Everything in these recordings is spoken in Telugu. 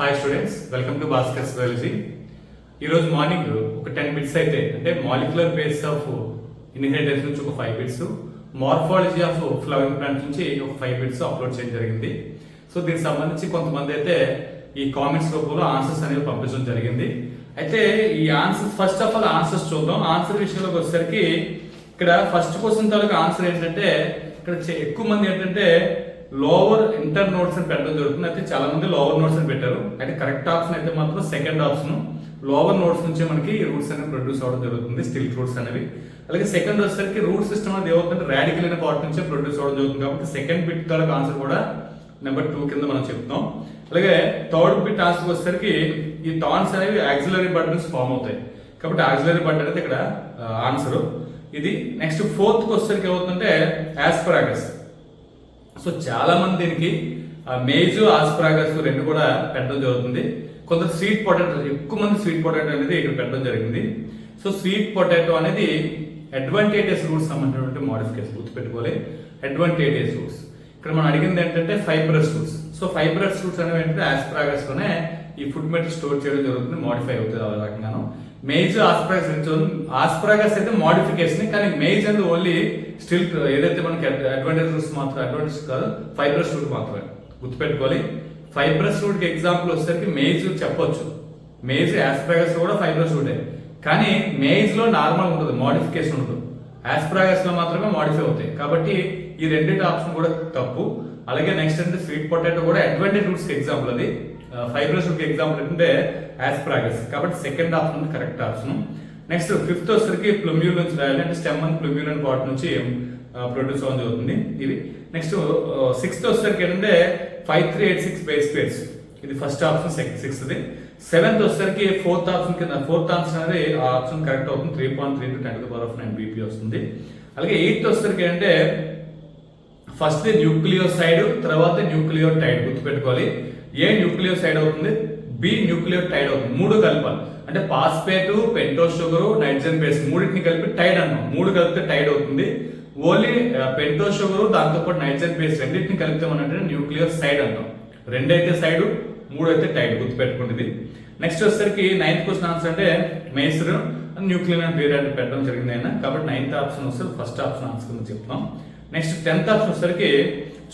Hi students welcome to Bhaskar biology ఈరోజు మార్నింగ్ ఒక టెన్ బిట్స్ అయితే అంటే మాలిక్యులర్ బేస్ ఆఫ్ ఇన్హెరిటెన్స్ నుంచి ఒక five bits morphology of flowering plants నుంచి ఒక ఫైవ్ బిట్స్ అప్లోడ్ చేయడం జరిగింది. సో దీనికి సంబంధించి కొంతమంది అయితే ఈ కామెంట్స్ రూపంలో ఆన్సర్స్ అనేవి పంపించడం జరిగింది. అయితే ఈ answer first of all answers చూద్దాం. ఆన్సర్ విషయంలోకి వచ్చేసరికి ఇక్కడ ఫస్ట్ క్వశ్చన్ తాలూకు ఆన్సర్ ఏంటంటే ఇక్కడ ఎక్కువ మంది ఏంటంటే లోవర్ ఇంటర్ నోట్స్ అని పెట్టడం జరుగుతుంది. అయితే చాలా మంది లోవర్ నోట్స్ అని పెట్టారు. అయితే కరెక్ట్ ఆప్షన్ అయితే మాత్రం సెకండ్ ఆప్షన్ లోవర్ నోట్స్ నుంచే మనకి రూట్స్ అనేవి ప్రొడ్యూస్ అవ్వడం జరుగుతుంది స్టిల్ రూట్స్ అనేవి. అలాగే సెకండ్ వచ్చేసరికి రూట్ సిస్టమ్ అనేది ఏమవుతుందంటే రాడికల్ అయిన పార్ట్ నుంచే ప్రొడ్యూస్ అవ్వడం జరుగుతుంది. కాబట్టి సెకండ్ బిట్ తాలూకు ఆన్సర్ కూడా నెంబర్ టూ కింద మనం చెప్తాం. అలాగే థర్డ్ బిట్ ఆన్సర్ వచ్చేసరికి ఈ థాన్స్ అనేవి యాక్సిలరీ బటన్స్ నుంచి ఫామ్ అవుతాయి. కాబట్టి యాక్సిలరీ బటన్ అనేది ఇక్కడ ఆన్సర్ ఇది నెక్స్ట్ ఫోర్త్ వచ్చేసరికి ఏమవుతుందంటే యాస్పరాగస్ సో చాలా మంది దీనికి మేజు ఆస్ప్రాగస్ రెండు కూడా పెట్టడం జరుగుతుంది. కొంత స్వీట్ పొటాటో ఎక్కువ మంది స్వీట్ పొటాటో అనేది ఇక్కడ పెట్టడం జరిగింది. సో స్వీట్ పొటాటో అనేది అడ్వాంటేజెస్ రూట్స్ సంబంధించినటువంటి మోడిఫికేషన్ గుర్తుపెట్టుకోవాలి. Advantages roots. ఇక్కడ మనం అడిగింది ఏంటంటే fibrous roots. So fibrous roots అనేవి ఏంటంటే ఆస్పరాగస్లోనే ఈ ఫుడ్ మెటీరియల్ స్టోర్ చేయడం జరుగుతుంది మోడిఫై అవుతుంది ఆ రకంగాను. మేజ్ ఆస్ప్రాగస్ ఆస్ప్రాగస్ అయితే మాడిఫికేషన్ కానీ మేజ్ అనేది ఓన్లీ స్టిల్ ఏదైతే మనకి అడ్వాంటేజ్ రూట్స్ మాత్రం అడ్వాంటేజ్ కాదు ఫైబ్రస్ రూట్ మాత్రమే గుర్తుపెట్టుకోవాలి. ఫైబ్రస్ రూట్కి ఎగ్జాంపుల్ వచ్చేసరికి మేజ్ చెప్పొచ్చు. మేజ్ ఆస్ప్రాగస్ కూడా ఫైబ్రస్ రూటే కానీ మేజ్లో నార్మల్ ఉంటుంది మాడిఫికేషన్ ఉంటుంది ఆస్పరాగస్లో మాత్రమే మాడిఫై అవుతాయి. కాబట్టి ఈ రెండింటి ఆప్షన్ కూడా తప్పు. అలాగే నెక్స్ట్ అంటే స్వీట్ పొటాటో కూడా అడ్వాంటేజ్ రూట్స్ ఎగ్జాంపుల్ అది. ఫైబ్రస్ ఒక ఎగ్జాంపుల్ ఏంటంటే యాస్ప్రాగస్ కాబట్టి second option correct option next fifth వచ్చరికి ప్లమ్యూల్ నుంచి రాయాలి. అంటే stem and plumule and part నుంచి ప్రొడ్యూస్ అవ్వడం జరుగుతుంది ఇది. నెక్స్ట్ సిక్స్త్ వచ్చేసరికి ఏంటంటే five three eight six base pairs ఇది ఫస్ట్ ఆప్షన్ సెకండ్ ది. సెవెంత్ వచ్చేసరికి ఫోర్త్ ఆప్షన్ కింద ఫోర్త్ ఆప్షన్ అనేది ఆ ఆప్షన్ కరెక్ట్ అవుతుంది. Three point three two ten power of nine BP వస్తుంది. అలాగే ఎయిత్ వచ్చేసరికి ఏంటంటే ఫస్ట్ న్యూక్లియో సైడ్ తర్వాత న్యూక్లియో టైడ్ గుర్తుపెట్టుకోవాలి. ఏ న్యూక్లియో సైడ్ అవుతుంది? బి న్యూక్లియో టైడ్ అవుతుంది. మూడు కలపాలి. అంటే phosphate pento sugar nitrogen base మూడింటిని కలిపి టైడ్ అన్నాం. మూడు కలిపితే టైడ్ అవుతుంది. ఓన్లీ పెంటో షుగర్ దాంతోపాటు నైట్రజన్ బేస్ రెండింటిని కలిపితే మనం అంటే న్యూక్లియర్ సైడ్ అంటాం రెండైతే సైడ్ మూడు అయితే టైడ్. గుర్తుపెట్టుకుంటుంది. నెక్స్ట్ వచ్చేసరికి నైన్త్ క్వశ్చన్ ఆన్సర్ అంటే మేసర్ న్యూక్లియర్ అని పేరు అంటే పెట్టడం జరిగింది అయినా. కాబట్టి నైన్త్ ఆప్షన్ వస్తే ఫస్ట్ ఆప్షన్ ఆన్సర్ చెప్తాం. చెప్తున్నాం నెక్స్ట్ టెన్త్ ఆప్షన్ వచ్చేసరికి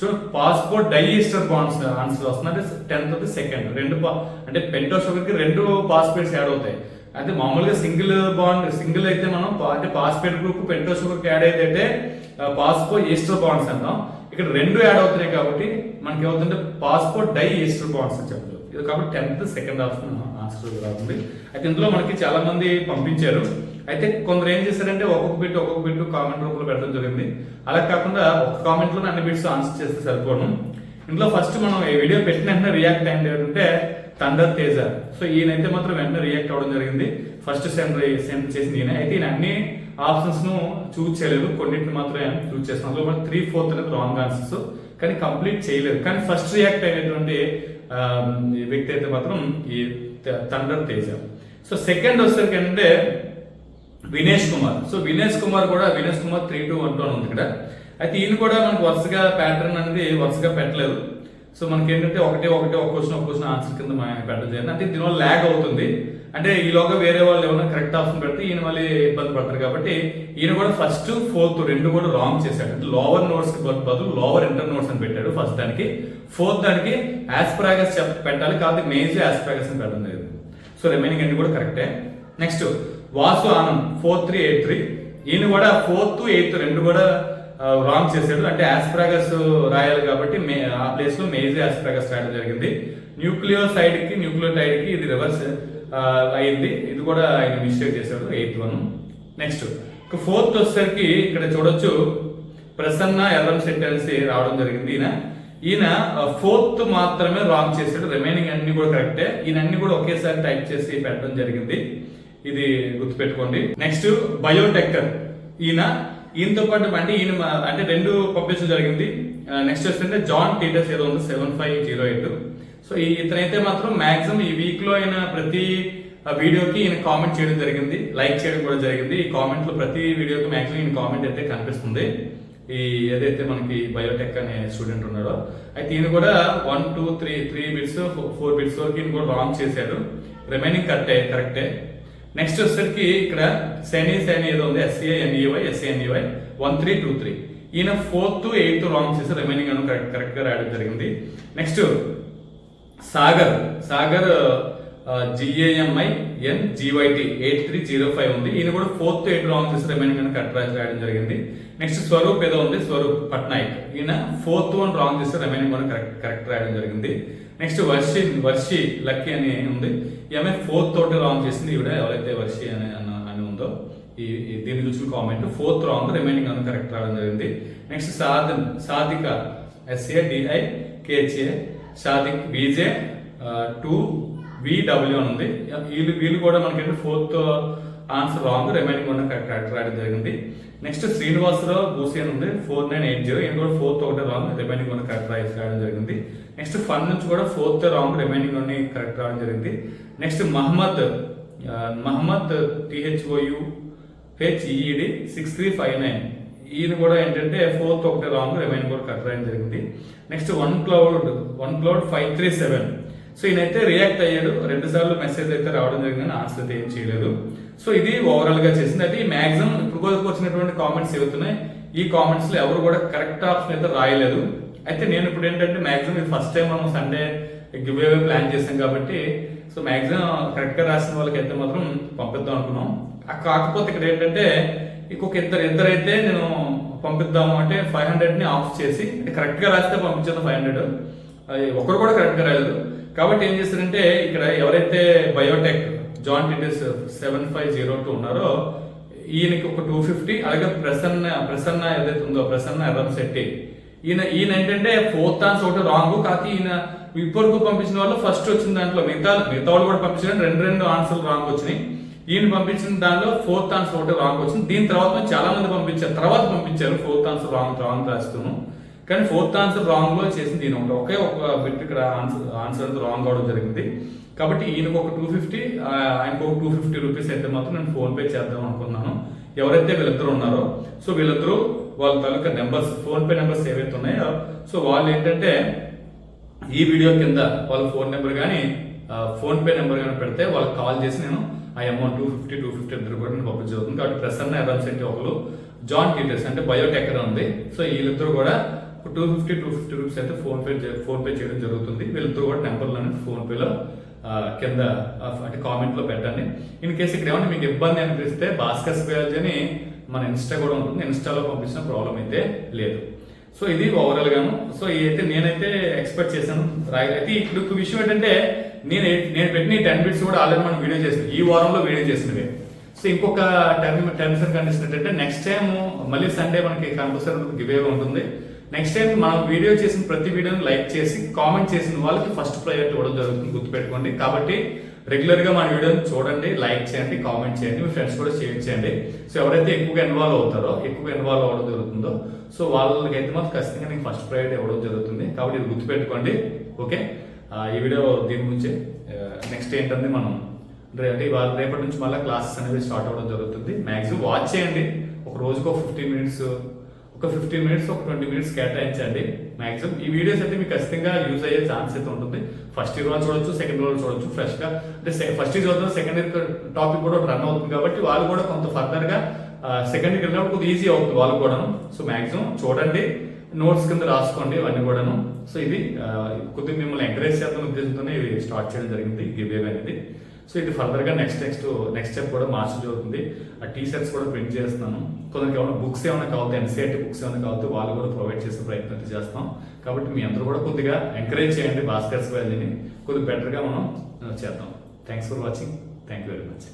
so phosphodiester bonds answer వస్తుంది. అంటే టెన్త్ సెకండ్ రెండు పా- అంటే పెంటో షుగర్కి రెండు పాస్పేట్స్ యాడ్ అవుతాయి. అయితే మామూలుగా సింగిల్ బాండ్ సింగిల్ అయితే మనం అంటే పాస్పేట్ గ్రూప్ పెంటో షుగర్కి యాడ్ అయితే పాస్పోర్ట్ ఈస్టర్ బాండ్స్ అంటాం. ఇక్కడ రెండు యాడ్ అవుతున్నాయి కాబట్టి మనకి ఏమవుతుంటే పాస్పోర్ట్ డై ఈస్టర్ బాండ్స్ అని చెప్పచ్చు. ఇది కాబట్టి టెన్త్ సెకండ్ ఆప్షన్ ఆన్సర్ రాతుంది అయితే ఇందులో మనకి చాలా మంది పంపించారు. అయితే కొందరు ఏం చేశారంటే ఒక్కొక్క బిట్ ఒక్కొక్క బిట్ కామెంట్ రూపంలో పెట్టడం జరిగింది. అలా కాకుండా ఒక కామెంట్లో అన్ని బిట్స్ ఆన్సర్ చేస్తే సరిపోను. ఇంట్లో ఫస్ట్ మనం ఈ వీడియో పెట్టిన వెంటనే రియాక్ట్ అయింది ఏంటంటే తండర్ తేజ సో ఈయనైతే మాత్రం వెంటనే రియాక్ట్ అవ్వడం జరిగింది. ఫస్ట్ సెండ్ సెండ్ చేసింది ఈయన. అయితే ఈయన అన్ని ఆప్షన్స్ను చూస్ చేయలేదు. కొన్నింటిని మాత్రమే చూస్ చేస్తున్నాం అందులో త్రీ ఫోర్త్ అనేది రాంగ్ ఆన్సర్స్ కానీ కంప్లీట్ చేయలేదు. కానీ ఫస్ట్ రియాక్ట్ అయినటువంటి వ్యక్తి అయితే మాత్రం ఈ తండర్ తేజ సో సెకండ్ వచ్చేసరికి ఏంటంటే వినేష్ కుమార్. సో వినేష్ కుమార్ కూడా Vinesh Kumar three two one ఉంది ఇక్కడ. అయితే ఈయన కూడా మనకు వరుసగా ప్యాటర్న్ అనేది వరుసగా పెట్టలేదు. సో మనకి ఏంటంటే ఒకటి ఒకటి ఒక క్వశ్చన్ ఒక క్వశ్చన్ ఆన్సర్ కింద మనం పెట్టడం జరిగింది. అంటే దీనివల్ల ల్యాగ్ అవుతుంది. అంటే ఈలోగా వేరే వాళ్ళు ఏమైనా కరెక్ట్ ఆప్షన్ పెడితే ఈయన మళ్ళీ ఇబ్బంది పడతారు కాబట్టి ఈయన కూడా ఫస్ట్ ఫోర్త్ రెండు కూడా రాంగ్ చేశాడు. అంటే లోవర్ నోట్స్ బదులు లోవర్ ఇంటర్ నోట్స్ అని పెట్టాడు ఫస్ట్ దానికి. ఫోర్త్ దానికి యాస్ప్రాగస్ పెట్టాలి. కాబట్టి మేజర్ యాస్ప్రాగస్ అని పెట్టడం లేదు. సో రిమైనింగ్ అన్ని కూడా కరెక్టే next Vasu Anand four three eight three ఈయన కూడా ఫోర్త్ ఎయిత్ రెండు కూడా రాంగ్ చేశాడు. అంటే ఆస్ప్రాగస్ రాయాలి కాబట్టి మే ఆ ప్లేస్లో మేజర్ ఆస్ప్రాగస్ రాయడం జరిగింది. న్యూక్లియో సైడ్కి న్యూక్లియో టైడ్కి ఇది రివర్స్ అయింది. ఇది కూడా ఆయన మిస్టేక్ చేశాడు ఎయిత్ వన్ నెక్స్ట్ ఫోర్త్ వచ్చేసరికి ఇక్కడ చూడొచ్చు ప్రసన్న ఎర్రం సెట్ అనేసి రావడం జరిగింది ఈయన. ఈయన ఫోర్త్ మాత్రమే రాంగ్ చేశాడు. రిమైనింగ్ అన్ని కూడా కరెక్టే ఈయన అన్ని కూడా ఒకేసారి టైప్ చేసి పెట్టడం జరిగింది. ఇది గుర్తుపెట్టుకోండి. నెక్స్ట్ బయోటెక్టర్ ఈయన ఈయనతో పాటు అంటే ఈయన అంటే రెండు పంపించడం జరిగింది. Uh, నెక్స్ట్ వస్తుంటే జాన్ టీటర్స్ ఏదో ఉంది seven five zero eight so ఈ ఇతనైతే మాత్రం మాక్సిమం ఈ వీక్లో ప్రతి uh, వీడియోకి ఈయన కామెంట్ చేయడం జరిగింది. లైక్ చేయడం కూడా జరిగింది. ఈ కామెంట్లో ప్రతి వీడియోకి మాక్సిమం ఈయన కామెంట్ అయితే కనిపిస్తుంది. ఈ ఏదైతే మనకి బయోటెక్ అనే స్టూడెంట్ ఉన్నాడో అయితే ఈయన కూడా one two three three bits four bits వరకు ఈయన కూడా రాంగ్ చేశాడు. రిమైనింగ్ కరెక్టే కరెక్టే నెక్స్ట్ వచ్చేసరికి ఇక్కడ శని శని ఏదో ఉంది SCI NEY SANEY one three two three ఈయన ఫోర్త్ ఎయిత్ రాంగ్ చేసి రిమైనింగ్ అను కరెక్ట్ కరెక్ట్గా రాయడం జరిగింది. Next Sagar. Sagar GAMI N GYT eight three zero five ఉంది. ఈయన కూడా ఫోర్త్ ఎయిట్ రాంగ్ చేసి రిమైనింగ్ అని కరెక్ట్ రాయడం జరిగింది. నెక్స్ట్ స్వరూప్ ఏదో ఉంది స్వరూప్ పట్నాయక్. ఈయన ఫోర్త్ వన్ రాంగ్ చేసి రిమైనింగ్ వన్ కరెక్ట్ కరెక్ట్ రాయడం జరిగింది. నెక్స్ట్ వర్షి వర్షి లక్కీ అని ఉంది. ఈమె ఫోర్త్ తోటి రాంగ్ చేసింది ఈవిడ. ఎవరైతే వర్షి అని అని ఉందో ఈ దీన్ని చూసిన కామెంట్ ఫోర్త్ రాంగ్ రిమైనింగ్ అని కరెక్ట్ రావడం జరిగింది. Next Sadhan Sadika SA DI కేచే Sadiq BJ two VW అని ఉంది. వీళ్ళు వీళ్ళు కూడా మనకి ఫోర్త్ ఆన్సర్ రాంగ్ రిమైనింగ్ ఉన్న కరెక్ట్ రాయడం జరిగింది. నెక్స్ట్ శ్రీనివాసరావు బూసి అని ఉంది. ఫోర్ నైన్ ఎయిట్ జీరో ఈయన కూడా ఫోర్త్ ఒకటే రాంగ్ రిమైనింగ్ ఉన్న కరెక్ట్ రాయడం జరిగింది. నెక్స్ట్ ఫన్ నుంచి కూడా ఫోర్త్ రాంగ్ రిమైనింగ్ ఉన్న కరెక్ట్ రావడం జరిగింది. Next Mohammed Mohammed THOU HED six three five nine ఈయన కూడా ఏంటంటే ఫోర్త్ ఒకటి రాంగ్ రిమైనింగ్ కూడా కరెక్ట్ రాయడం జరిగింది. Next one cloud one cloud five three seven so ఈయనైతే రియాక్ట్ అయ్యాడు. రెండు సార్లు మెసేజ్ అయితే రావడం జరిగింది ఆన్సర్ అయితే ఏం చేయలేదు. సో ఇది ఓవరాల్గా చేసింది. అయితే ఈ మ్యాక్సిమం ఇప్పుడు వచ్చినటువంటి కామెంట్స్ ఏవుతున్నాయి ఈ కామెంట్స్లో ఎవరు కూడా కరెక్ట్ ఆప్షన్ అయితే రాయలేదు. అయితే నేను ఇప్పుడు ఏంటంటే మ్యాక్సిమం ఇది ఫస్ట్ టైం మనం సండే గివ్ అవే ప్లాన్ చేసాం కాబట్టి సో మ్యాక్సిమం కరెక్ట్గా రాసిన వాళ్ళకి అయితే మాత్రం పంపిద్దాం అనుకున్నాం. కాకపోతే ఇక్కడ ఏంటంటే ఇంకొక ఇద్దరు ఇద్దరైతే నేను పంపిద్దాము అంటే ఫైవ్ హండ్రెడ్ని ఆఫ్ చేసి అంటే కరెక్ట్గా రాస్తే పంపించాను ఫైవ్ హండ్రెడ్ ఒకరు కూడా కరెక్ట్గా రాయలేదు. రాలేదు కాబట్టి ఏం చేస్తారంటే ఇక్కడ ఎవరైతే బయోటెక్ జాన్ టిటిస్ సెవెన్ ఫైవ్ జీరో టూ ఉన్నారో ఈయనకి ఒక టూ ఫిఫ్టీ అలాగే ప్రసన్న ప్రసన్న ఏదైతే ఉందో ప్రసన్న ఎర్రం శెట్టి. ఈయన ఈయన ఏంటంటే ఫోర్త్ ఆన్స్ ఒకటి రాంగ్ కాకపోతే ఈయన ఇప్పటికు పంపించిన వాళ్ళు ఫస్ట్ వచ్చిన దాంట్లో మిగతా మిగతా వాళ్ళు కూడా పంపించారు రెండు రెండు ఆన్సర్లు రాంగ్ వచ్చినాయి. ఈయన పంపించిన దానిలో ఫోర్త్ ఆన్సర్ ఒకటి రాంగ్ వచ్చింది. దీని తర్వాత చాలా మంది పంపించారు తర్వాత పంపించారు ఫోర్త్ ఆన్సర్ రాంగ్ రాంగ్ రాస్తున్నాను కానీ ఫోర్త్ ఆన్సర్ రాంగ్లో చేసింది ఈయన. ఒకటి ఒకే ఒక బిట్ ఇక్కడ ఆన్సర్ ఆన్సర్ రాంగ్ అవడం జరిగింది. కాబట్టి ఈయనకు ఒక టూ ఫిఫ్టీ ఆయనకు ఒక టూ ఫిఫ్టీ రూపీస్ అయితే మాత్రం నేను ఫోన్పే చేద్దాం అనుకున్నాను. ఎవరైతే వీళ్ళిద్దరు ఉన్నారో సో వీళ్ళిద్దరూ వాళ్ళ తాలూకా నెంబర్స్ ఫోన్ పే నెంబర్స్ ఏవైతే ఉన్నాయో సో వాళ్ళు ఏంటంటే ఈ వీడియో కింద వాళ్ళ ఫోన్ నెంబర్ కానీ ఫోన్పే నెంబర్ కానీ పెడితే వాళ్ళకి కాల్ చేసి నేను ఆ amount two fifty two fifty ఇద్దరు కూడా నేను పంపించబోతుంది కాబట్టి ప్రసన్న ఎర్రన్స్ అంటే ఒకరు జాన్ టీటర్స్ అంటే బయోటెక్ అని ఉంది. సో వీళ్ళిద్దరు కూడా two fifty two fifty rupees అయితే ఫోన్పే ఫోన్పే చేయడం జరుగుతుంది. వీళ్ళతో కూడా నెంబర్లను ఫోన్పేలో కింద అంటే కామెంట్లో పెట్టండి. ఇన్ కేసు ఇక్కడ ఏమైనా మీకు ఇబ్బంది అనిపిస్తే భాస్కర్ స్పేజ్ అని మన ఇన్స్టా కూడా ఉంటుంది. ఇన్స్టాలో పంపించిన ప్రాబ్లం అయితే లేదు. సో ఇది ఓవరాల్ గాను. సో అయితే నేనైతే ఎక్స్పెక్ట్ చేశాను. అయితే ఇప్పుడు విషయం ఏంటంటే నేను నేను పెట్టిన టెన్ బిట్స్ కూడా ఆల్రెడీ మనం వీడియో చేసిన. ఈ వారంలో వీడియో చేసినవి. సో ఇంకొక టెన్ టర్మ్స్ అండ్ కండిషన్ ఏంటంటే నెక్స్ట్ టైం మళ్ళీ సండే మనకి కంపల్సరీ గివ్ ఉంటుంది. నెక్స్ట్ టైం మనం వీడియో చేసిన ప్రతి వీడియోని లైక్ చేసి కామెంట్ చేసిన వాళ్ళకి ఫస్ట్ ప్రయారిటీ ఇవ్వడం జరుగుతుంది గుర్తుపెట్టుకోండి. కాబట్టి రెగ్యులర్గా మన వీడియోని చూడండి లైక్ చేయండి కామెంట్ చేయండి మీ ఫ్రెండ్స్ కూడా షేర్ చేయండి. సో ఎవరైతే ఎక్కువగా ఇన్వాల్వ్ అవుతారో ఎక్కువగా ఇన్వాల్వ్ అవ్వడం జరుగుతుందో సో వాళ్ళకైతే మాత్రం ఖచ్చితంగా నేను ఫస్ట్ ప్రయారిటీ ఇవ్వడం జరుగుతుంది. కాబట్టి ఇది గుర్తుపెట్టుకోండి. ఓకే ఈ వీడియో దీని గురించి నెక్స్ట్ ఏంటంటే మనం అంటే ఇవాళ రేపటి నుంచి మళ్ళీ క్లాసెస్ అనేవి స్టార్ట్ అవ్వడం జరుగుతుంది. మ్యాక్సిమం వాచ్ చేయండి. ఒక రోజుకో ఫిఫ్టీన్ మినిట్స్ ఒక ఫిఫ్టీన్ మినిట్స్ ఒక ట్వంటీ మినిట్స్ కేటాయించండి మాక్సిమం ఈ వీడియోస్ అయితే మీకు ఖచ్చితంగా యూజ్ అయ్యే ఛాన్స్ అయితే ఉంటుంది. ఫస్ట్ ఇయర్ వాళ్ళు చూడొచ్చు సెకండ్ ఇయర్ వాళ్ళు చూడొచ్చు ఫ్రెష్గా అంటే ఫస్ట్ ఇయర్ చదువుతున్న సెకండ్ ఇయర్ టాపిక్ కూడా రన్ అవుతుంది కాబట్టి వాళ్ళు కూడా కొంత ఫర్దర్గా సెకండ్ ఇయర్ వెళ్ళినప్పుడు కొద్దిగా ఈజీ అవుతుంది వాళ్ళు కూడాను. సో మాక్సిమం చూడండి నోట్స్ కింద రాసుకోండి ఇవన్నీ కూడాను. సో ఇది కొద్దిగా మిమ్మల్ని ఎంకరేజ్ చేద్దాం ఉద్దేశంతోనే ఇది స్టార్ట్ చేయడం జరిగింది గివ్ అనేది. సో ఇది ఫర్దర్గా నెక్స్ట్ నెక్స్ట్ నెక్స్ట్ స్టెప్ కూడా మార్చడం జరుగుతుంది ఆ టీ షర్ట్స్ కూడా ప్రింట్ చేస్తున్నాను. కొందరికి ఏమైనా బుక్స్ ఏమైనా కావాలి ఎన్సీఆర్టీ బుక్స్ ఏమైనా కావాలి వాళ్ళు కూడా ప్రొవైడ్ చేసే ప్రయత్నం అయితే చేస్తాం. కాబట్టి మీ అందరూ కూడా కొద్దిగా ఎంకరేజ్ చేయండి భాస్కర్స్ వ్యాలీని కొద్దిగా బెటర్గా మనం చేద్దాం. Thanks for watching thank you very much